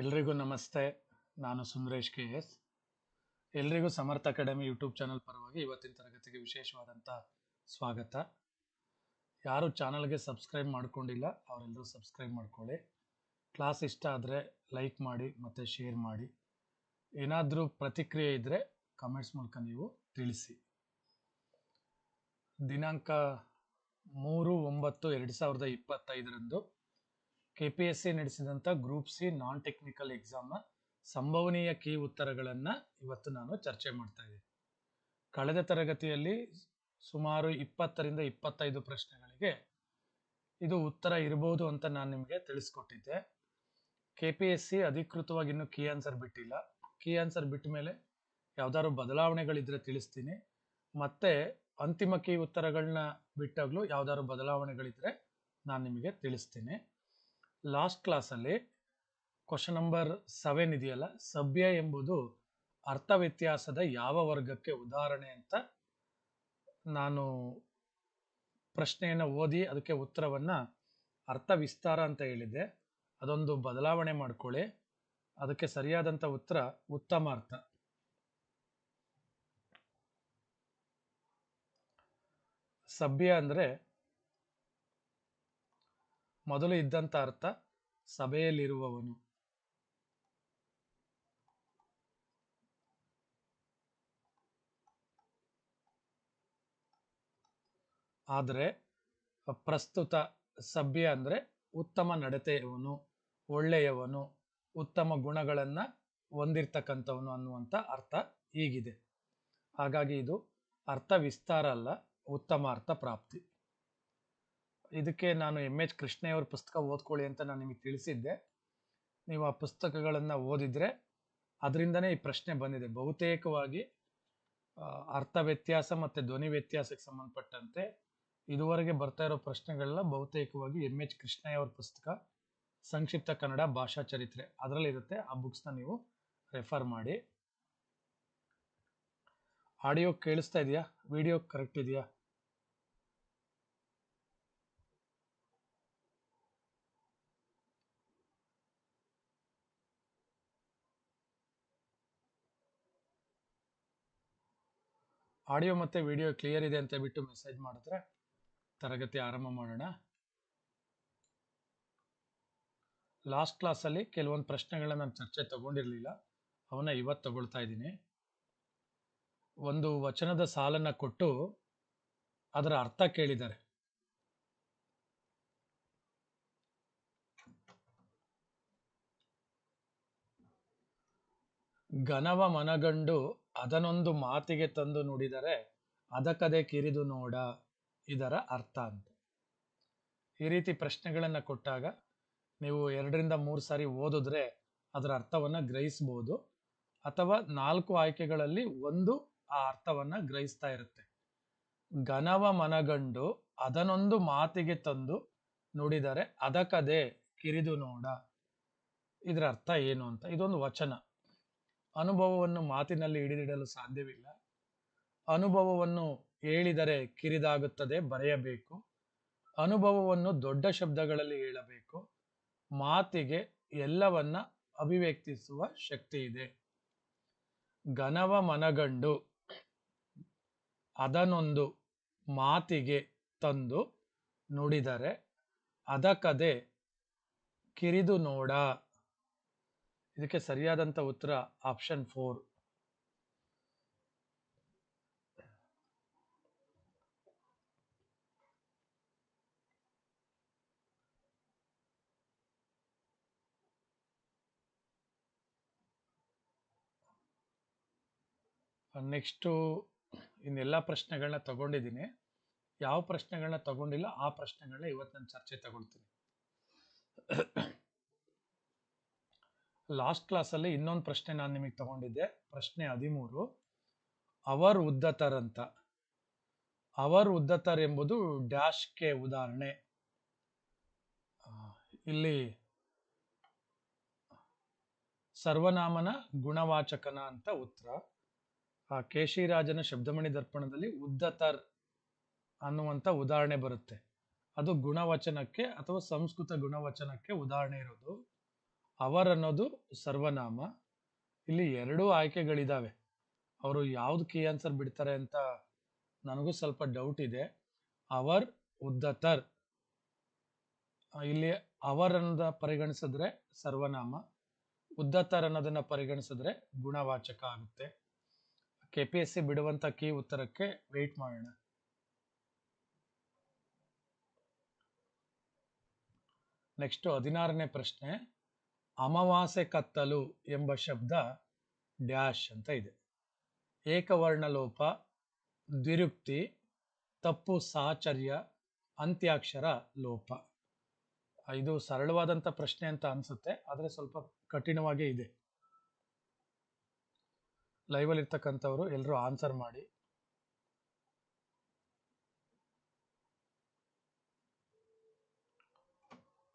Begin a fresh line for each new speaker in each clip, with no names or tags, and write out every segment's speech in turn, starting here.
ಎಲ್ರಿಗೂ ನಮಸ್ತೆ. ನಾನು ಸುಂದರೇಶ್ ಕೆ ಎಸ್. ಎಲ್ರಿಗೂ ಸಮರ್ಥ ಅಕಾಡೆಮಿ ಯೂಟ್ಯೂಬ್ ಚಾನಲ್ ಪರವಾಗಿ ಇವತ್ತಿನ ತರಗತಿಗೆ ವಿಶೇಷವಾದಂಥ ಸ್ವಾಗತ. ಯಾರು ಚಾನಲ್ಗೆ ಸಬ್ಸ್ಕ್ರೈಬ್ ಮಾಡ್ಕೊಂಡಿಲ್ಲ, ಅವರೆಲ್ಲರೂ ಸಬ್ಸ್ಕ್ರೈಬ್ ಮಾಡ್ಕೊಳ್ಳಿ. ಕ್ಲಾಸ್ ಇಷ್ಟ ಆದರೆ ಲೈಕ್ ಮಾಡಿ, ಮತ್ತು ಶೇರ್ ಮಾಡಿ. ಏನಾದರೂ ಪ್ರತಿಕ್ರಿಯೆ ಇದ್ದರೆ ಕಮೆಂಟ್ಸ್ ಮೂಲಕ ನೀವು ತಿಳಿಸಿ. ದಿನಾಂಕ ಮೂರು ಒಂಬತ್ತು ಎರಡು ಸಾವಿರದ ಇಪ್ಪತ್ತೈದರಂದು ಕೆ ಪಿ ಎಸ್ ಸಿ ನಡೆಸಿದಂಥ ಗ್ರೂಪ್ ಸಿ ನಾನ್ ಟೆಕ್ನಿಕಲ್ ಎಕ್ಸಾಮ್ನ ಸಂಭವನೀಯ ಕೀ ಉತ್ತರಗಳನ್ನು ಇವತ್ತು ನಾನು ಚರ್ಚೆ ಮಾಡ್ತಾ ಇದ್ದೀನಿ. ಕಳೆದ ತರಗತಿಯಲ್ಲಿ ಸುಮಾರು ಇಪ್ಪತ್ತರಿಂದ ಇಪ್ಪತ್ತೈದು ಪ್ರಶ್ನೆಗಳಿಗೆ ಇದು ಉತ್ತರ ಇರಬಹುದು ಅಂತ ನಾನು ನಿಮಗೆ ತಿಳಿಸ್ಕೊಟ್ಟಿದ್ದೆ. ಕೆ ಪಿ ಎಸ್ ಸಿ ಅಧಿಕೃತವಾಗಿ ಇನ್ನೂ ಕೀ ಆನ್ಸರ್ ಬಿಟ್ಟಿಲ್ಲ. ಕೀ ಆನ್ಸರ್ ಬಿಟ್ಟ ಮೇಲೆ ಯಾವ್ದಾದ್ರು ಬದಲಾವಣೆಗಳಿದ್ರೆ ತಿಳಿಸ್ತೀನಿ. ಮತ್ತೆ ಅಂತಿಮ ಕೀ ಉತ್ತರಗಳನ್ನ ಬಿಟ್ಟಾಗಲೂ ಯಾವ್ದಾದ್ರು ಬದಲಾವಣೆಗಳಿದ್ರೆ ನಾನು ನಿಮಗೆ ತಿಳಿಸ್ತೀನಿ. ಲಾಸ್ಟ್ ಕ್ಲಾಸಲ್ಲಿ ಕ್ವಶನ್ ನಂಬರ್ ಸೆವೆನ್ ಇದೆಯಲ್ಲ, ಸಭ್ಯ ಎಂಬುದು ಅರ್ಥ ವ್ಯತ್ಯಾಸದ ಯಾವ ವರ್ಗಕ್ಕೆ ಉದಾಹರಣೆ ಅಂತ ನಾನು ಪ್ರಶ್ನೆಯನ್ನು ಓದಿ ಅದಕ್ಕೆ ಉತ್ತರವನ್ನು ಅರ್ಥ ವಿಸ್ತಾರ ಅಂತ ಹೇಳಿದ್ದೆ. ಅದೊಂದು ಬದಲಾವಣೆ ಮಾಡ್ಕೊಳ್ಳಿ. ಅದಕ್ಕೆ ಸರಿಯಾದಂಥ ಉತ್ತರ ಉತ್ತಮ ಅರ್ಥ. ಸಭ್ಯ ಅಂದರೆ ಮೊದಲು ಇದ್ದಂಥ ಅರ್ಥ ಸಭೆಯಲ್ಲಿರುವವನು. ಆದರೆ ಪ್ರಸ್ತುತ ಸಭ್ಯ ಅಂದರೆ ಉತ್ತಮ ನಡತೆಯವನು, ಒಳ್ಳೆಯವನು, ಉತ್ತಮ ಗುಣಗಳನ್ನು ಹೊಂದಿರ್ತಕ್ಕಂಥವನು ಅನ್ನುವಂಥ ಅರ್ಥ ಹೀಗಿದೆ. ಹಾಗಾಗಿ ಇದು ಅರ್ಥ ವಿಸ್ತಾರ ಅಲ್ಲ, ಉತ್ತಮ ಅರ್ಥ ಪ್ರಾಪ್ತಿ. ಇದಕ್ಕೆ ನಾನು ಎಂ ಎಚ್ ಕೃಷ್ಣಯ್ಯವ್ರ ಪುಸ್ತಕ ಓದ್ಕೊಳ್ಳಿ ಅಂತ ನಾನು ನಿಮಗೆ ತಿಳಿಸಿದ್ದೆ. ನೀವು ಆ ಪುಸ್ತಕಗಳನ್ನು ಓದಿದರೆ ಅದರಿಂದನೇ ಈ ಪ್ರಶ್ನೆ ಬಂದಿದೆ. ಬಹುತೇಕವಾಗಿ ಅರ್ಥ ವ್ಯತ್ಯಾಸ ಮತ್ತು ಧ್ವನಿ ವ್ಯತ್ಯಾಸಕ್ಕೆ ಸಂಬಂಧಪಟ್ಟಂತೆ ಇದುವರೆಗೆ ಬರ್ತಾ ಇರೋ ಪ್ರಶ್ನೆಗಳೆಲ್ಲ ಬಹುತೇಕವಾಗಿ ಎಂ ಎಚ್ ಕೃಷ್ಣಯ್ಯವ್ರ ಪುಸ್ತಕ, ಸಂಕ್ಷಿಪ್ತ ಕನ್ನಡ ಭಾಷಾ ಚರಿತ್ರೆ. ಅದರಲ್ಲಿರುತ್ತೆ ಆ ಬುಕ್ಸ್ನ ನೀವು ರೆಫರ್ ಮಾಡಿ. ಆಡಿಯೋ ಕೇಳಿಸ್ತಾ ಇದೆಯಾ? ವಿಡಿಯೋ ಕರೆಕ್ಟ್ ಇದೆಯಾ? ಆಡಿಯೋ ಮತ್ತು ವಿಡಿಯೋ ಕ್ಲಿಯರ್ ಇದೆ ಅಂತ ಬಿಟ್ಟು ಮೆಸೇಜ್ ಮಾಡಿದ್ರೆ ತರಗತಿ ಆರಂಭ ಮಾಡೋಣ. ಲಾಸ್ಟ್ ಕ್ಲಾಸಲ್ಲಿ ಕೆಲವೊಂದು ಪ್ರಶ್ನೆಗಳನ್ನ ನಾನು ಚರ್ಚೆ ತಗೊಂಡಿರಲಿಲ್ಲ. ಅವನ್ನ ಇವತ್ತು ತಗೊಳ್ತಾ ಇದ್ದೀನಿ. ಒಂದು ವಚನದ ಸಾಲನ್ನ ಕೊಟ್ಟು ಅದರ ಅರ್ಥ ಕೇಳಿದ್ದಾರೆ. ಘನವ ಮನಗಂಡು ಅದನೊಂದು ಮಾತಿಗೆ ತಂದು ನುಡಿದರೆ ಅದಕ್ಕದೇ ಕಿರಿದು ನೋಡ ಇದರ ಅರ್ಥ ಅಂತ. ಈ ರೀತಿ ಪ್ರಶ್ನೆಗಳನ್ನು ಕೊಟ್ಟಾಗ ನೀವು ಎರಡರಿಂದ ಮೂರು ಸಾರಿ ಓದಿದ್ರೆ ಅದರ ಅರ್ಥವನ್ನು ಗ್ರಹಿಸ್ಬೋದು. ಅಥವಾ ನಾಲ್ಕು ಆಯ್ಕೆಗಳಲ್ಲಿ ಒಂದು ಆ ಅರ್ಥವನ್ನು ಗ್ರಹಿಸ್ತಾ ಇರುತ್ತೆ. ಘನವ ಮನಗಂಡು ಅದನೊಂದು ಮಾತಿಗೆ ತಂದು ನುಡಿದರೆ ಅದಕ್ಕದೇ ಕಿರಿದು ನೋಡ. ಇದರ ಅರ್ಥ ಏನು ಅಂತ? ಇದೊಂದು ವಚನ. ಅನುಭವವನ್ನು ಮಾತಿನಲ್ಲಿ ಹಿಡಿದಿಡಲು ಸಾಧ್ಯವಿಲ್ಲ. ಅನುಭವವನ್ನು ಹೇಳಿದರೆ ಕಿರಿದಾಗುತ್ತದೆ ಬರೆಯಬೇಕು. ಅನುಭವವನ್ನು ದೊಡ್ಡ ಶಬ್ದಗಳಲ್ಲಿ ಹೇಳಬೇಕು. ಮಾತಿಗೆ ಎಲ್ಲವನ್ನ ಅಭಿವ್ಯಕ್ತಿಸುವ ಶಕ್ತಿ ಇದೆ. ಘನವ ಮನಗಂಡು ಅದನ್ನೊಂದು ಮಾತಿಗೆ ತಂದು ನುಡಿದರೆ ಅದಕ್ಕದೆ ಕಿರಿದು ನೋಡ. ಇದಕ್ಕೆ ಸರಿಯಾದಂಥ ಉತ್ತರ ಆಪ್ಷನ್ ಫೋರ್ ನೆಕ್ಸ್ಟು ಇನ್ನೆಲ್ಲ ಪ್ರಶ್ನೆಗಳನ್ನ ತಗೊಂಡಿದ್ದೀನಿ. ಯಾವ ಪ್ರಶ್ನೆಗಳನ್ನ ತಗೊಂಡಿಲ್ಲ, ಆ ಪ್ರಶ್ನೆಗಳನ್ನ ಇವತ್ತು ನಾನು ಚರ್ಚೆ ತಗೊಳ್ತೀನಿ. ಲಾಸ್ಟ್ ಕ್ಲಾಸಲ್ಲಿ ಇನ್ನೊಂದು ಪ್ರಶ್ನೆ ನಾನು ನಿಮಗೆ ತಗೊಂಡಿದ್ದೆ. ಪ್ರಶ್ನೆ ಹದಿಮೂರು. ಅವರ್ ಉದ್ದತರ್ ಅಂತ. ಅವರ್ ಉದ್ದತರ್ ಎಂಬುದು ಡ್ಯಾಶ್ಗೆ ಉದಾಹರಣೆ. ಇಲ್ಲಿ ಸರ್ವನಾಮನ ಗುಣವಾಚಕನ ಅಂತ ಉತ್ತರ. ಆ, ಕೇಶಿರಾಜನ ಶಬ್ದಮಣಿ ದರ್ಪಣದಲ್ಲಿ ಉದ್ದತರ್ ಅನ್ನುವಂಥ ಉದಾಹರಣೆ ಬರುತ್ತೆ. ಅದು ಗುಣವಚನಕ್ಕೆ ಅಥವಾ ಸಂಸ್ಕೃತ ಗುಣವಚನಕ್ಕೆ ಉದಾಹರಣೆ ಇರೋದು. ಅವರ್ ಅನ್ನೋದು ಸರ್ವನಾಮ. ಇಲ್ಲಿ ಎರಡೂ ಆಯ್ಕೆಗಳಿದ್ದಾವೆ ಅವರು ಯಾವ್ದು ಕೀ ಆನ್ಸರ್ ಬಿಡ್ತಾರೆ ಅಂತ ನನಗೂ ಸ್ವಲ್ಪ ಡೌಟ್ ಇದೆ. ಅವರ್ ಉದ್ದತರ್. ಇಲ್ಲಿ ಅವರ್ ಅನ್ನೋದ ಪರಿಗಣಿಸಿದ್ರೆ ಸರ್ವನಾಮ, ಉದ್ದತರ್ ಅನ್ನೋದನ್ನ ಪರಿಗಣಿಸಿದ್ರೆ ಗುಣವಾಚಕ ಆಗುತ್ತೆ. ಕೆ ಪಿ ಎಸ್ ಸಿ ಬಿಡುವಂತ ಕೀ ಉತ್ತರಕ್ಕೆ ವೆಯ್ಟ್ ಮಾಡೋಣ. ನೆಕ್ಸ್ಟ್ ಹದಿನಾರನೇ ಪ್ರಶ್ನೆ. ಅಮಾವಾಸ್ಯೆ ಕತ್ತಲು ಎಂಬ ಶಬ್ದ ಡ್ಯಾಶ್ ಅಂತ ಇದೆ. ಏಕವರ್ಣ ಲೋಪ ದ್ವಿರುಕ್ತಿ, ತಪ್ಪು ಸಾಚರ್ಯ, ಅಂತ್ಯಾಕ್ಷರ ಲೋಪ. ಇದು ಸರಳವಾದಂತ ಪ್ರಶ್ನೆ ಅಂತ ಅನ್ಸುತ್ತೆ, ಆದರೆ ಸ್ವಲ್ಪ ಕಠಿಣವಾಗೇ ಇದೆ. ಅಲ್ಲಿ ಇರ್ತಕ್ಕಂಥವ್ರು ಎಲ್ಲರೂ ಆನ್ಸರ್ ಮಾಡಿ.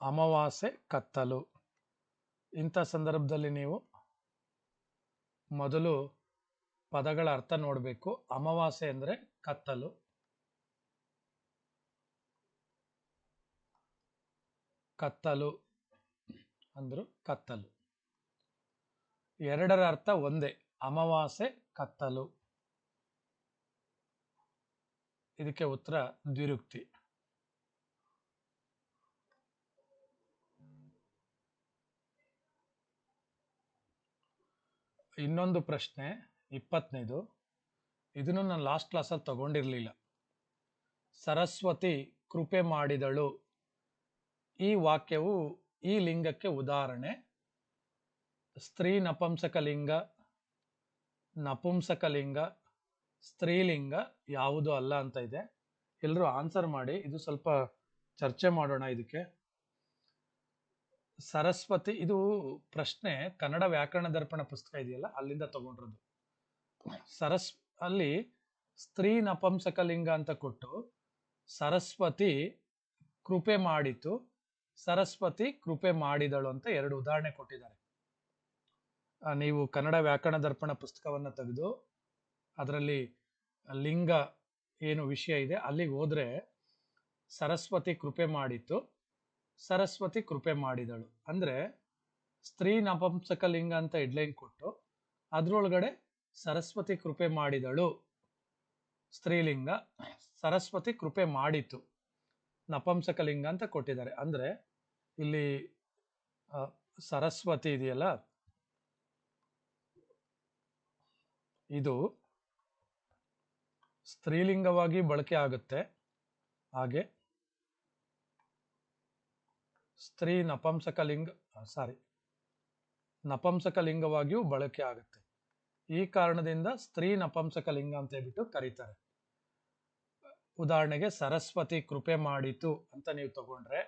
ಅಮಾವಾಸೆ ಕತ್ತಲು. ಇಂಥ ಸಂದರ್ಭದಲ್ಲಿ ನೀವು ಮೊದಲು ಪದಗಳ ಅರ್ಥ ನೋಡಬೇಕು. ಅಮಾವಾಸ್ಯೆ ಅಂದರೆ ಕತ್ತಲು. ಕತ್ತಲು ಅಂದರು ಕತ್ತಲು. ಎರಡರ ಅರ್ಥ ಒಂದೇ. ಅಮಾವಾಸ್ಯೆ, ಕತ್ತಲು. ಇದಕ್ಕೆ ಉತ್ತರ ದ್ವಿರುಕ್ತಿ. ಇನ್ನೊಂದು ಪ್ರಶ್ನೆ ಇಪ್ಪತ್ತನೇದು ಇದನ್ನು ನಾನು ಲಾಸ್ಟ್ ಕ್ಲಾಸಲ್ಲಿ ತಗೊಂಡಿರಲಿಲ್ಲ. ಸರಸ್ವತಿ ಕೃಪೆ ಮಾಡಿದಳು. ಈ ವಾಕ್ಯವು ಈ ಲಿಂಗಕ್ಕೆ ಉದಾಹರಣೆ. ಸ್ತ್ರೀ ನಪುಂಸಕ ಲಿಂಗ ನಪುಂಸಕ ಲಿಂಗ ಸ್ತ್ರೀಲಿಂಗ ಯಾವುದು ಅಲ್ಲ ಅಂತ ಇದೆ. ಎಲ್ಲರೂ ಆನ್ಸರ್ ಮಾಡಿ, ಇದು ಸ್ವಲ್ಪ ಚರ್ಚೆ ಮಾಡೋಣ ಇದಕ್ಕೆ. ಸರಸ್ವತಿ, ಇದು ಪ್ರಶ್ನೆ, ಕನ್ನಡ ವ್ಯಾಕರಣ ದರ್ಪಣ ಪುಸ್ತಕ ಇದೆಯಲ್ಲ, ಅಲ್ಲಿಂದ ತಗೊಂಡ್ರದ್ದು. ಸರಸ್, ಅಲ್ಲಿ ಸ್ತ್ರೀ ನಪಂಸಕ ಲಿಂಗ ಅಂತ ಕೊಟ್ಟು, ಸರಸ್ವತಿ ಕೃಪೆ ಮಾಡಿತು, ಸರಸ್ವತಿ ಕೃಪೆ ಮಾಡಿದಳು ಅಂತ ಎರಡು ಉದಾಹರಣೆ ಕೊಟ್ಟಿದ್ದಾರೆ. ನೀವು ಕನ್ನಡ ವ್ಯಾಕರಣ ದರ್ಪಣ ಪುಸ್ತಕವನ್ನು ತೆಗೆದು, ಅದರಲ್ಲಿ ಲಿಂಗ ಏನು ವಿಷಯ ಇದೆ, ಅಲ್ಲಿಗೆ ಹೋದ್ರೆ ಸರಸ್ವತಿ ಕೃಪೆ ಮಾಡಿತು ಸರಸ್ವತಿ ಕೃಪೆ ಮಾಡಿದಳು. ಅಂದ್ರೆ ಸ್ತ್ರೀ ನಪಂಸಕ ಲಿಂಗ ಅಂತ ಹೆಡ್ಲೈನ್ ಕೊಟ್ಟು ಅದ್ರೊಳಗಡೆ ಸರಸ್ವತಿ ಕೃಪೆ ಮಾಡಿದಳು. ಸ್ತ್ರೀಲಿಂಗ ಸರಸ್ವತಿ ಕೃಪೆ ಮಾಡಿತು. ನಪಂಸಕ ಲಿಂಗ ಅಂತ ಕೊಟ್ಟಿದ್ದಾರೆ. ಅಂದ್ರೆ ಇಲ್ಲಿ ಸರಸ್ವತಿ ಇದೆಯಲ್ಲ? ಇದು ಸ್ತ್ರೀಲಿಂಗವಾಗಿ ಬಳಕೆ ಆಗುತ್ತೆ. ಹಾಗೆ ಸ್ತ್ರೀ ನಪಂಸಕ ಲಿಂಗ ಸಾರಿ ನಪಂಸಕ ಲಿಂಗವಾಗಿಯೂ ಬಳಕೆ ಆಗುತ್ತೆ. ಈ ಕಾರಣದಿಂದ ಸ್ತ್ರೀ ನಪಂಸಕ ಲಿಂಗ ಅಂತ ಹೇಳ್ಬಿಟ್ಟು ಕರೀತಾರೆ. ಉದಾಹರಣೆಗೆ ಸರಸ್ವತಿ ಕೃಪೆ ಮಾಡಿತು ಅಂತ ನೀವು ತಗೊಂಡ್ರೆ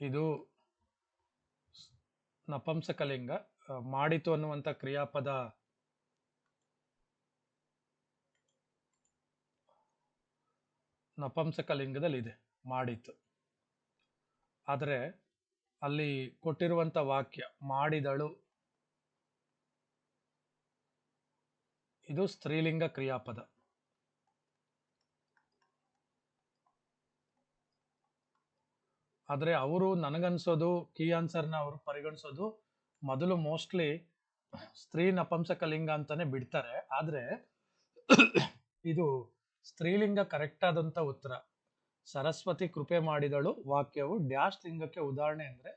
ಇದು ನಪಂಸಕಲಿಂಗ ಮಾಡಿತು ಅನ್ನುವಂಥ ಕ್ರಿಯಾಪದ ನಪಂಸಕಲಿಂಗದಲ್ಲಿದೆ, ಮಾಡಿತು. ಆದರೆ ಅಲ್ಲಿ ಕೊಟ್ಟಿರುವಂಥ ವಾಕ್ಯ, ಮಾಡಿದಳು, ಇದು ಸ್ತ್ರೀಲಿಂಗ ಕ್ರಿಯಾಪದ. ಆದರೆ ಅವರು ನನಗನ್ಸೋದು ಕೀ ಆನ್ಸರ್ನ ಅವರು ಪರಿಗಣಿಸೋದು, ಮೊದಲು ಮೋಸ್ಟ್ಲಿ ಸ್ತ್ರೀ ನಪಂಸಕಲಿಂಗ ಅಂತಾನೆ ಬಿಡ್ತಾರೆ. ಆದರೆ ಇದು ಸ್ತ್ರೀಲಿಂಗ ಕರೆಕ್ಟ್ ಆದಂತ ಉತ್ತರ. ಸರಸ್ವತಿ ಕೃಪೆ ಮಾಡಿದಳು, ವಾಕ್ಯವು ಡ್ಯಾಶ್ ಲಿಂಗಕ್ಕೆ ಉದಾಹರಣೆ ಅಂದರೆ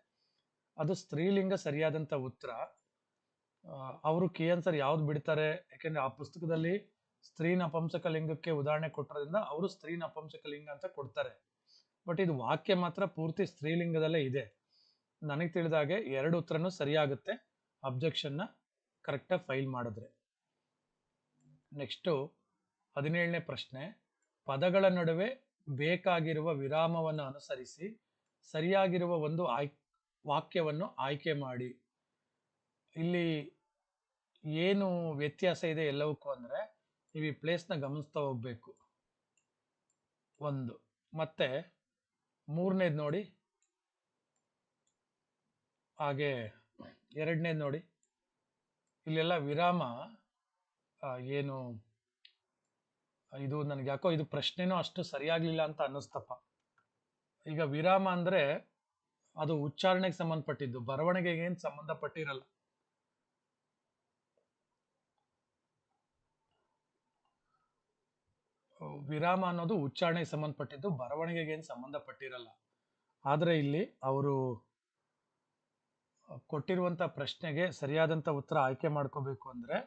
ಅದು ಸ್ತ್ರೀಲಿಂಗ ಸರಿಯಾದಂಥ ಉತ್ತರ. ಅವರು ಕೀ ಆನ್ಸರ್ ಯಾವ್ದು ಬಿಡ್ತಾರೆ? ಯಾಕೆಂದ್ರೆ ಆ ಪುಸ್ತಕದಲ್ಲಿ ಸ್ತ್ರೀ ನಪುಂಸಕ ಲಿಂಗಕ್ಕೆ ಉದಾಹರಣೆ ಕೊಟ್ಟರೋದ್ರಿಂದ ಅವರು ಸ್ತ್ರೀ ನಪುಂಸಕ ಲಿಂಗ ಅಂತ ಕೊಡ್ತಾರೆ. ಬಟ್ ಇದು ವಾಕ್ಯ ಮಾತ್ರ ಪೂರ್ತಿ ಸ್ತ್ರೀಲಿಂಗದಲ್ಲೇ ಇದೆ. ನನಗೆ ತಿಳಿದಾಗೆ ಎರಡು ಉತ್ತರನೂ ಸರಿಯಾಗುತ್ತೆ. ಅಬ್ಜೆಕ್ಷನ್ನ ಕರೆಕ್ಟಾಗಿ ಫೈಲ್ ಮಾಡಿದ್ರೆ. ನೆಕ್ಸ್ಟು ಹದಿನೇಳನೇ ಪ್ರಶ್ನೆ. ಪದಗಳ ನಡುವೆ ಬೇಕಾಗಿರುವ ವಿರಾಮವನ್ನು ಅನುಸರಿಸಿ ಸರಿಯಾಗಿರುವ ಒಂದು ಆಯ್, ವಾಕ್ಯವನ್ನು ಆಯ್ಕೆ ಮಾಡಿ. ಇಲ್ಲಿ ಏನು ವ್ಯತ್ಯಾಸ ಇದೆ ಎಲ್ಲವಕ್ಕೂ ಅಂದರೆ ನೀವು ಈ ಪ್ಲೇಸ್ನ ಗಮನಿಸ್ತಾ ಹೋಗ್ಬೇಕು. ಒಂದು. ಮತ್ತೆ ಮೂರನೇದು ನೋಡಿ. ಹಾಗೆ ಎರಡನೇದು ನೋಡಿ. ಇಲ್ಲೆಲ್ಲ ವಿರಾಮ ಏನು, ಇದು ನನಗೆ ಯಾಕೋ ಇದು ಪ್ರಶ್ನೆನೂ ಅಷ್ಟು ಸರಿಯಾಗ್ಲಿಲ್ಲ ಅಂತ ಅನ್ನಿಸ್ತಪ್ಪ. ಈಗ ವಿರಾಮ ಅಂದ್ರೆ ಅದು ಉಚ್ಚಾರಣೆಗೆ ಸಂಬಂಧಪಟ್ಟಿದ್ದು, ಬರವಣಿಗೆಗೆ ಏನು ಸಂಬಂಧಪಟ್ಟಿರಲ್ಲ. ವಿರಾಮ ಅನ್ನೋದು ಉಚ್ಚಾರಣೆಗೆ ಸಂಬಂಧಪಟ್ಟಿದ್ದು ಬರವಣಿಗೆಗೆ ಏನು ಸಂಬಂಧಪಟ್ಟಿರಲ್ಲ. ಆದರೆ ಇಲ್ಲಿ ಅವರು ಕೊಟ್ಟಿರುವಂಥ ಪ್ರಶ್ನೆಗೆ ಸರಿಯಾದಂಥ ಉತ್ತರ ಆಯ್ಕೆ ಮಾಡ್ಕೋಬೇಕು ಅಂದರೆ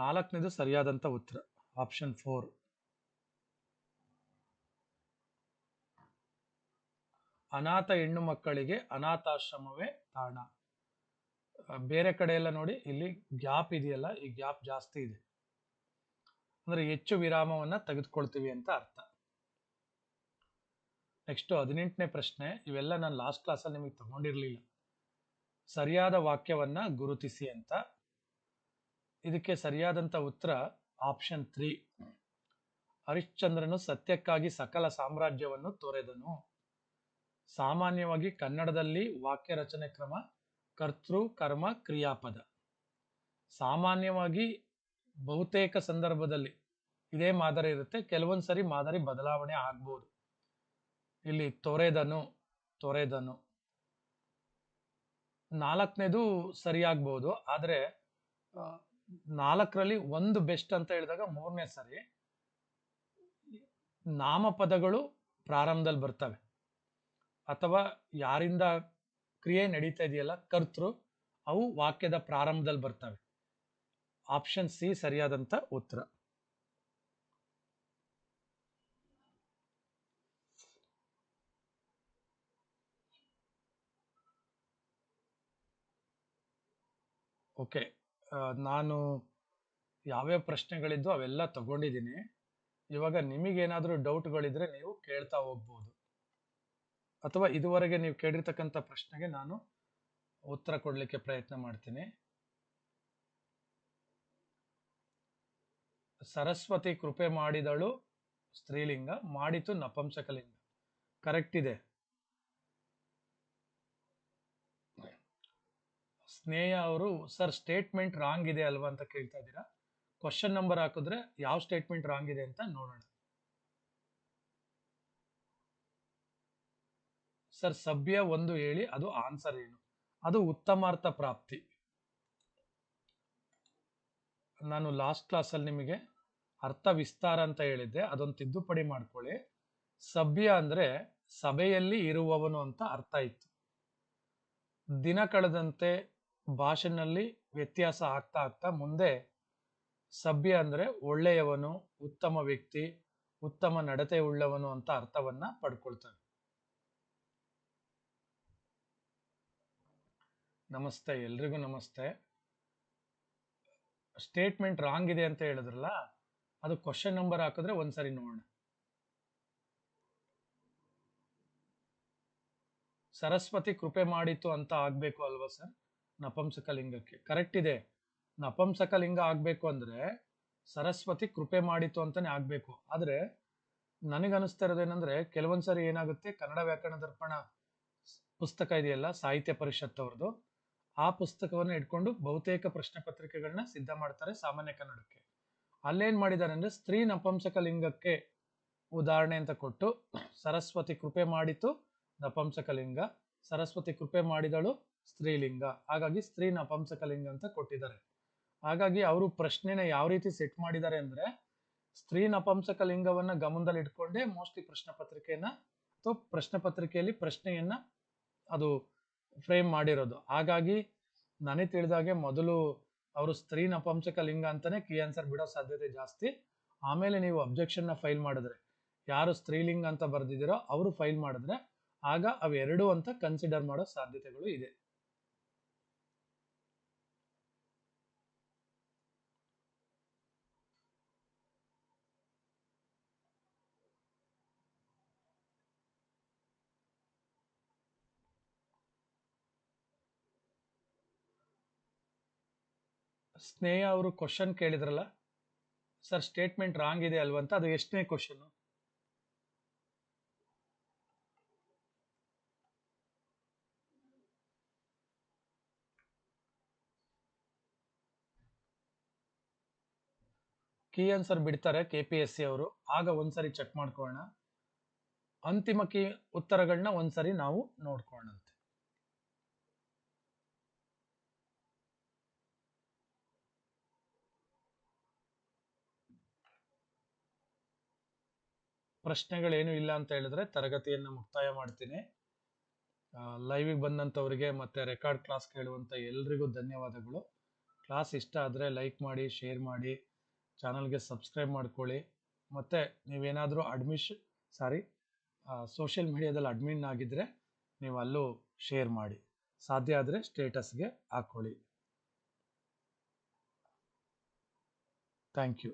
ನಾಲ್ಕನೇದು ಸರಿಯಾದಂಥ ಉತ್ತರ ಆಪ್ಷನ್ ಫೋರ್ ಅನಾಥ ಹೆಣ್ಣು ಮಕ್ಕಳಿಗೆ ಅನಾಥಾಶ್ರಮವೇ ತಾಣ. ಬೇರೆ ಕಡೆ ಎಲ್ಲ ನೋಡಿ ಇಲ್ಲಿ ಗ್ಯಾಪ್ ಇದೆಯಲ್ಲ, ಈ ಗ್ಯಾಪ್ ಜಾಸ್ತಿ ಇದೆ. ಅಂದ್ರೆ ಹೆಚ್ಚು ವಿರಾಮವನ್ನ ತೆಗೆದುಕೊಳ್ತೀವಿ ಅಂತ ಅರ್ಥ. ನೆಕ್ಸ್ಟ್ ಹದಿನೆಂಟನೇ ಪ್ರಶ್ನೆ, ಇವೆಲ್ಲ ನಾನು ಲಾಸ್ಟ್ ಕ್ಲಾಸಲ್ಲಿ ನಿಮಗೆ ತಗೊಂಡಿರಲಿಲ್ಲ. ಸರಿಯಾದ ವಾಕ್ಯವನ್ನ ಗುರುತಿಸಿ ಅಂತ. ಇದಕ್ಕೆ ಸರಿಯಾದಂತ ಉತ್ತರ ಆಪ್ಷನ್ ತ್ರೀ ಹರಿಶ್ಚಂದ್ರನು ಸತ್ಯಕ್ಕಾಗಿ ಸಕಲ ಸಾಮ್ರಾಜ್ಯವನ್ನು ತೊರೆದನು. ಸಾಮಾನ್ಯವಾಗಿ ಕನ್ನಡದಲ್ಲಿ ವಾಕ್ಯ ರಚನೆ ಕ್ರಮ ಕರ್ತೃ, ಕರ್ಮ, ಕ್ರಿಯಾಪದ. ಸಾಮಾನ್ಯವಾಗಿ ಬಹುತೇಕ ಸಂದರ್ಭದಲ್ಲಿ ಇದೇ ಮಾದರಿ ಇರುತ್ತೆ. ಕೆಲವೊಂದು ಸರಿ ಮಾದರಿ ಬದಲಾವಣೆ ಆಗ್ಬೋದು. ಇಲ್ಲಿ ತೊರೆದನು ತೊರೆದನು. ನಾಲ್ಕನೇದು ಸರಿಯಾಗ್ಬೋದು. ಆದರೆ ನಾಲ್ಕರಲ್ಲಿ ಒಂದು ಬೆಸ್ಟ್ ಅಂತ ಹೇಳಿದಾಗ ಮೂರನೇ ಸರಿ. ನಾಮಪದಗಳು ಪ್ರಾರಂಭದಲ್ಲಿ ಬರ್ತವೆ. ಅಥವಾ ಯಾರಿಂದ ಕ್ರಿಯೆ ನಡೀತಾ ಇದೆಯಲ್ಲ, ಕರ್ತೃ, ಅವು ವಾಕ್ಯದ ಪ್ರಾರಂಭದಲ್ಲಿ ಬರ್ತವೆ. ಆಪ್ಷನ್ ಸಿ ಸರಿಯಾದಂಥ ಉತ್ತರ. ಓಕೆ ನಾನು ಯಾವ್ಯಾವ ಪ್ರಶ್ನೆಗಳಿದ್ದು ಅವೆಲ್ಲ ತಗೊಂಡಿದ್ದೀನಿ. ಇವಾಗ ನಿಮಗೇನಾದರೂ ಡೌಟ್ಗಳಿದ್ರೆ ನೀವು ಕೇಳ್ತಾ ಹೋಗ್ಬೋದು. ಅಥವಾ ಇದುವರೆಗೆ ನೀವು ಕೇಳಿರ್ತಕ್ಕಂಥ ಪ್ರಶ್ನೆಗೆ ನಾನು ಉತ್ತರ ಕೊಡಲಿಕ್ಕೆ ಪ್ರಯತ್ನ ಮಾಡ್ತೀನಿ. ಸರಸ್ವತಿ ಕೃಪೆ ಮಾಡಿದಳು ಸ್ತ್ರೀಲಿಂಗ, ಮಾಡಿತು ನಪಂಸಕಲಿಂಗ. ಕರೆಕ್ಟ್ ಇದೆ. ಸ್ನೇಹ ಅವರು, ಸರ್ ಸ್ಟೇಟ್ಮೆಂಟ್ ರಾಂಗ್ ಇದೆ ಅಲ್ವಾ ಅಂತ ಕೇಳ್ತಾ ಇದ್ದೀರಾ? ಕ್ವಶನ್ ನಂಬರ್ ಹಾಕಿದ್ರೆ ಯಾವ ಸ್ಟೇಟ್ಮೆಂಟ್ ರಾಂಗ್ ಇದೆ ಅಂತ ನೋಡೋಣ. ಸರ್, ಸಭ್ಯ ಒಂದು ಹೇಳಿ, ಅದು ಆನ್ಸರ್ ಏನು? ಅದು ಉತ್ತಮಾರ್ಥ ಪ್ರಾಪ್ತಿ. ನಾನು ಲಾಸ್ಟ್ ಕ್ಲಾಸಲ್ಲಿ ನಿಮಗೆ ಅರ್ಥ ವಿಸ್ತಾರ ಅಂತ ಹೇಳಿದ್ದೆ, ಅದೊಂದು ತಿದ್ದುಪಡಿ ಮಾಡ್ಕೊಳ್ಳಿ. ಸಭ್ಯ ಅಂದ್ರೆ ಸಭೆಯಲ್ಲಿ ಇರುವವನು ಅಂತ ಅರ್ಥ ಇತ್ತು. ದಿನ ಕಳೆದಂತೆ ಭಾಷೆನಲ್ಲಿ ವ್ಯತ್ಯಾಸ ಆಗ್ತಾ ಆಗ್ತಾ ಮುಂದೆ ಸಭ್ಯ ಅಂದ್ರೆ ಒಳ್ಳೆಯವನು, ಉತ್ತಮ ವ್ಯಕ್ತಿ, ಉತ್ತಮ ನಡತೆ ಉಳ್ಳವನು ಅಂತ ಅರ್ಥವನ್ನ ಪಡ್ಕೊಳ್ತಾನೆ. ನಮಸ್ತೆ, ಎಲ್ರಿಗೂ ನಮಸ್ತೆ. ಸ್ಟೇಟ್ಮೆಂಟ್ ರಾಂಗ್ ಇದೆ ಅಂತ ಹೇಳಿದ್ರಲ್ಲ? ಅದು ಕ್ವಶನ್ ನಂಬರ್ ಹಾಕಿದ್ರೆ ಒಂದ್ಸರಿ ನೋಡೋಣ. ಸರಸ್ವತಿ ಕೃಪೆ ಮಾಡಿತು ಅಂತ ಆಗ್ಬೇಕು ಅಲ್ವಾ ಸರ್ ನಪಂಸಕ ಲಿಂಗಕ್ಕೆ. ಕರೆಕ್ಟ್ ಇದೆ. ನಪಂಸಕ ಲಿಂಗ ಆಗ್ಬೇಕು ಅಂದ್ರೆ ಸರಸ್ವತಿ ಕೃಪೆ ಮಾಡಿತು ಅಂತಾನೆ ಆಗ್ಬೇಕು. ಆದ್ರೆ ನನಗನ್ನಿಸ್ತಾ ಇರೋದೇನಂದ್ರೆ ಕೆಲವೊಂದ್ಸರಿ ಏನಾಗುತ್ತೆ? ಕನ್ನಡ ವ್ಯಾಕರಣ ದರ್ಪಣ ಪುಸ್ತಕ ಇದೆಯಲ್ಲ, ಸಾಹಿತ್ಯ ಪರಿಷತ್ ಅವ್ರದ್ದು ಆ ಪುಸ್ತಕವನ್ನು ಇಟ್ಕೊಂಡು ಬಹುತೇಕ ಪ್ರಶ್ನೆ ಪತ್ರಿಕೆಗಳನ್ನ ಸಿದ್ಧ ಮಾಡ್ತಾರೆ ಸಾಮಾನ್ಯ ಕನ್ನಡಕ್ಕೆ. ಅಲ್ಲೇನ್ ಮಾಡಿದ್ದಾರೆ ಅಂದ್ರೆ ಸ್ತ್ರೀ ನಪಂಸಕ ಲಿಂಗಕ್ಕೆ ಉದಾಹರಣೆ ಅಂತ ಕೊಟ್ಟು ಸರಸ್ವತಿ ಕೃಪೆ ಮಾಡಿತು. ನಪಂಸಕ ಲಿಂಗ ಸರಸ್ವತಿ ಕೃಪೆ ಮಾಡಿದಳು ಸ್ತ್ರೀಲಿಂಗ. ಹಾಗಾಗಿ ಸ್ತ್ರೀ ನಪಂಸಕ ಲಿಂಗ ಅಂತ ಕೊಟ್ಟಿದ್ದಾರೆ. ಹಾಗಾಗಿ ಅವರು ಪ್ರಶ್ನೆನ ಯಾವ ರೀತಿ ಸೆಟ್ ಮಾಡಿದ್ದಾರೆ ಅಂದ್ರೆ ಸ್ತ್ರೀ ನಪಂಸಕ ಲಿಂಗವನ್ನ ಗಮನದಲ್ಲಿ ಇಟ್ಕೊಂಡೇ ಮೋಸ್ಟ್ಲಿ ಪ್ರಶ್ನೆ ಪತ್ರಿಕೆಯನ್ನ ಅಥವಾ ಪ್ರಶ್ನೆ ಪತ್ರಿಕೆಯಲ್ಲಿ ಪ್ರಶ್ನೆಯನ್ನ ಅದು ಫ್ರೇಮ್ ಮಾಡಿರೋದು. ಹಾಗಾಗಿ ನನಗೆ ತಿಳಿದಾಗೆ ಮೊದಲು ಅವರು ಸ್ತ್ರೀ ನಪಂಸಕ ಲಿಂಗ ಅಂತಾನೆ ಕೀ ಆನ್ಸರ್ ಬಿಡೋ ಸಾಧ್ಯತೆ ಜಾಸ್ತಿ. ಆಮೇಲೆ ನೀವು ಅಬ್ಜೆಕ್ಷನ್ ಫೈಲ್ ಮಾಡಿದ್ರೆ, ಯಾರು ಸ್ತ್ರೀಲಿಂಗ ಅಂತ ಬರ್ದಿದ್ದೀರೋ ಅವರು ಫೈಲ್ ಮಾಡಿದ್ರೆ, ಆಗ ಅವೆರಡು ಅಂತ ಕನ್ಸಿಡರ್ ಮಾಡೋ ಸಾಧ್ಯತೆಗಳು ಇದೆ. ಸ್ನೇಹ ಅವರು ಕ್ವಶನ್ ಕೇಳಿದ್ರಲ್ಲ? ಸರ್ ಸ್ಟೇಟ್ಮೆಂಟ್ ರಾಂಗ್ ಇದೆ ಅಲ್ವಂತ ಅಂತ, ಅದು ಎಷ್ಟನೇ ಕ್ವಶನ್ ಕೀ ಆನ್ಸರ್ ಬಿಡ್ತಾರೆ ಕೆ ಪಿ ಎಸ್ ಸಿ ಅವರು. ಆಗ ಒಂದ್ಸರಿ ಚೆಕ್ ಮಾಡ್ಕೊಳ್ಳೋಣ. ಅಂತಿಮ ಕೀ ಉತ್ತರಗಳನ್ನ ಒಂದ್ಸರಿ ನಾವು ನೋಡ್ಕೊಳ್ಳೋಣ. ಪ್ರಶ್ನೆಗಳೇನು ಇಲ್ಲ ಅಂತ ಹೇಳಿದ್ರೆ ತರಗತಿಯನ್ನು ಮುಕ್ತಾಯ ಮಾಡ್ತೀನಿ. ಲೈವಿಗೆ ಬಂದಂಥವ್ರಿಗೆ ಮತ್ತು ರೆಕಾರ್ಡ್ ಕ್ಲಾಸ್ ಕೇಳುವಂಥ ಎಲ್ರಿಗೂ ಧನ್ಯವಾದಗಳು. ಕ್ಲಾಸ್ ಇಷ್ಟ ಆದರೆ ಲೈಕ್ ಮಾಡಿ ಶೇರ್ ಮಾಡಿ ಚಾನಲ್ಗೆ ಸಬ್ಸ್ಕ್ರೈಬ್ ಮಾಡ್ಕೊಳ್ಳಿ. ಮತ್ತು ನೀವೇನಾದರೂ ಅಡ್ಮಿಷನ್ ಸಾರಿ ಸೋಷಿಯಲ್ ಮೀಡಿಯಾದಲ್ಲಿ ಅಡ್ಮಿನ್ ಆಗಿದ್ದರೆ ನೀವು ಅಲ್ಲೂ ಶೇರ್ ಮಾಡಿ. ಸಾಧ್ಯ ಆದರೆ ಸ್ಟೇಟಸ್ಗೆ ಹಾಕ್ಕೊಳ್ಳಿ ಥ್ಯಾಂಕ್ ಯು